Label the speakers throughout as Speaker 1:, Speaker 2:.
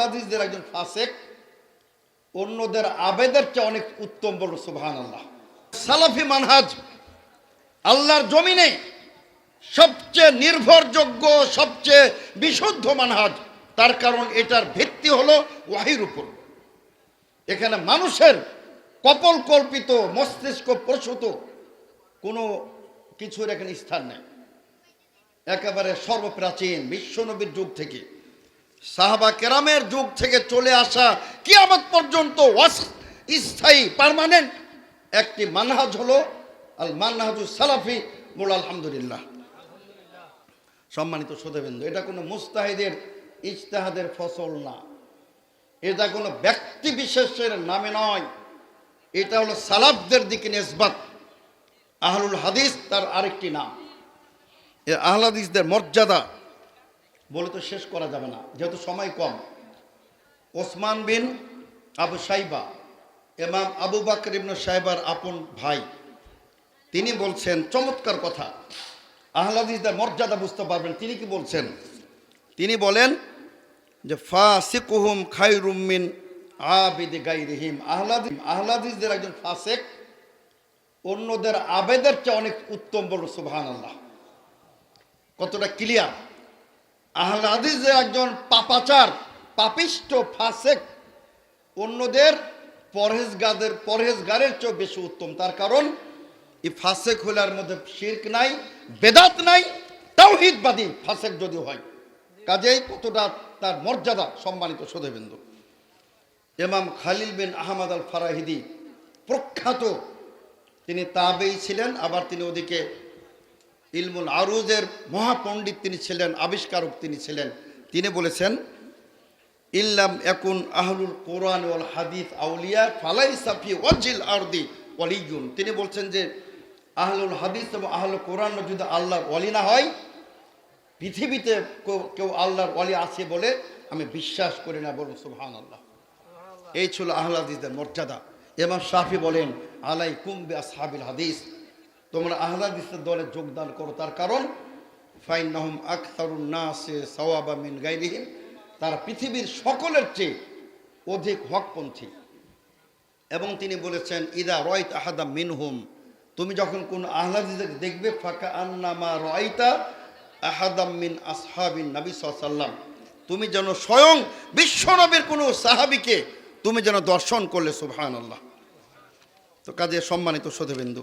Speaker 1: আহলাদিসদের একজন ফাসেক, অন্যদের আবেদের চেয়ে অনেক উত্তম বলল সুবহান আল্লাহ সালাফি মানহাজ, আল্লাহর জমিনে সবচেয়ে নির্ভরযোগ্য, সবচেয়ে বিশুদ্ধ মানহাজ, তার কারণ এটার ভিত্তি হলো ওয়াহির উপর। এখানে মানুষের কপল কল্পিত, মস্তিষ্ক প্রসূত, কোনো কিছুর এখানে স্থান নেই। একেবারে সর্বপ্রাচীন বিশ্বনবীর যুগ থেকে। সাহাবা কেরামের যুগ থেকে চলে আসা কিয়ামত পর্যন্ত স্থায়ী, পার্মানেন্ট একটি মানহাজ হলো আল মানহাজু সালাফি, বল আলহামদুলিল্লাহ। সম্মানিত সদেবেন্দ্র এটা কোনো মুস্তাহিদের ইজতেহাদের ফসল না। এটা কোনো ব্যক্তি বিশেষের নামে নয়। এটা হলো সালাফদের দিকে নেসবাত। আহলুল হাদিস তার আরেকটি নাম। এ আহল হাদিসদের মর্যাদা বলে তো শেষ করা যাবে না, যেহেতু সময় কম। ওসমান বিন আবু সাইবা এমাম আবু বাকর ইবনু সাহেবার আপন ভাই, তিনি বলছেন, চমৎকার কথা। আহলাদিসদের মর্যাদা বুঝতে পারবেন, তিনি কি বলছেন? তিনি বলেন যে, ফাসিকুহুম খাইরুমিন আবিদ গাইরিহিম আহলাদিস আহলাদিসদের একজন ফাসেক, অন্যদের আবেদের চেয়ে অনেক উত্তম বলল সুবহান আল্লাহ কতটা ক্লিয়ার আহলে হাদিসের একজন পাপাচার পাপিষ্ট ফাসেক, অন্যদের পরহেজগাদের, পরহেজগারের চেয়ে বেশি উত্তম। তার কারণ, এই ফাসেক হলার মধ্যে শির্ক নাই, বেদাত নাই, তাওহিদবাদী ফাসেক যদি হয়। কাজেই কতটা তার মর্যাদা সম্মানিত সদেবেন্দু এমাম খালিল বিন আহমদ আল ফারাহিদি প্রখ্যাত, তিনি তাবেই ছিলেন, আবার তিনি ওদিকে ইলমুল আরুজের মহাপণ্ডিত তিনি ছিলেন, আবিষ্কারক তিনি ছিলেন। তিনি বলেছেন, ইল্লাম একুন আহলুল কোরআন ওয়াল হাদিস আউলিয়া ফালাই সাফি ওয়াজিল আরদি ওয়ালিগুন তিনি বলছেন যে, আহলুল হাদিস এবং আহলুল কোরআন যদি আল্লাহর ওয়ালি না হয়, পৃথিবীতে কেউ- আল্লাহর ওয়ালি আছে বলে আমি বিশ্বাস করি না বলুন সুবহান আল্লাহ এই ছিল আহল মর্যাদা। এমাম শাফি বলেন আলাই কুম্বে আসহাবিল হাদিস। তোমরা আহল হাদিসের দলে যোগদান করো। তার কারণ ফাইন নাহম আখতারুন নাসে সওয়াবা মিন গাইরিহিম, তারা পৃথিবীর সকলের চেয়ে অধিক হকপন্থী। এবং তিনি বলেছেন, ইদা রয়ত আহাদা মিনহুম। তুমি যখন কোন আহলাদিদের দেখবে, ফাঁকা আন্নামা রয়তা আহাদাম মিন আসহাবিন নবী সাল্লাম তুমি যেন স্বয়ং বিশ্বনবীর কোনো সাহাবিকে তুমি যেন দর্শন করলে সুবহান আল্লাহ তো কাজে সম্মানিত সদেবেন্দু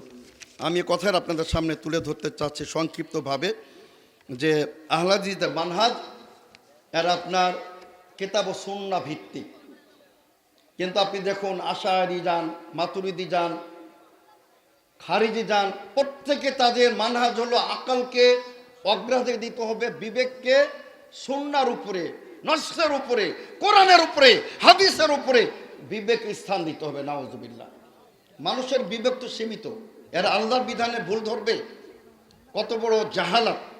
Speaker 1: আমি কথার আপনাদের সামনে তুলে ধরতে চাচ্ছি সংক্ষিপ্তভাবে যে আহলাদিদের মানহাজ, এরা আপনার কেতাব ও সুন্না ভিত্তিক। কিন্তু আপনি দেখুন, আশারি যান, মাতুরিদি যান, খারিজি যান, প্রত্যেকে তাদের মানহাজ হলো আকালকে অগ্রাধিকার দিতে হবে, বিবেককে সুন্নার উপরে নস্যের উপরে, কোরআনের উপরে, হাদিসের উপরে বিবেক স্থান দিতে হবে নাওজবিল্লা মানুষের বিবেক তো সীমিত। এরা আল্লাহর বিধানে ভুল ধরবে। কত বড় জাহালাত।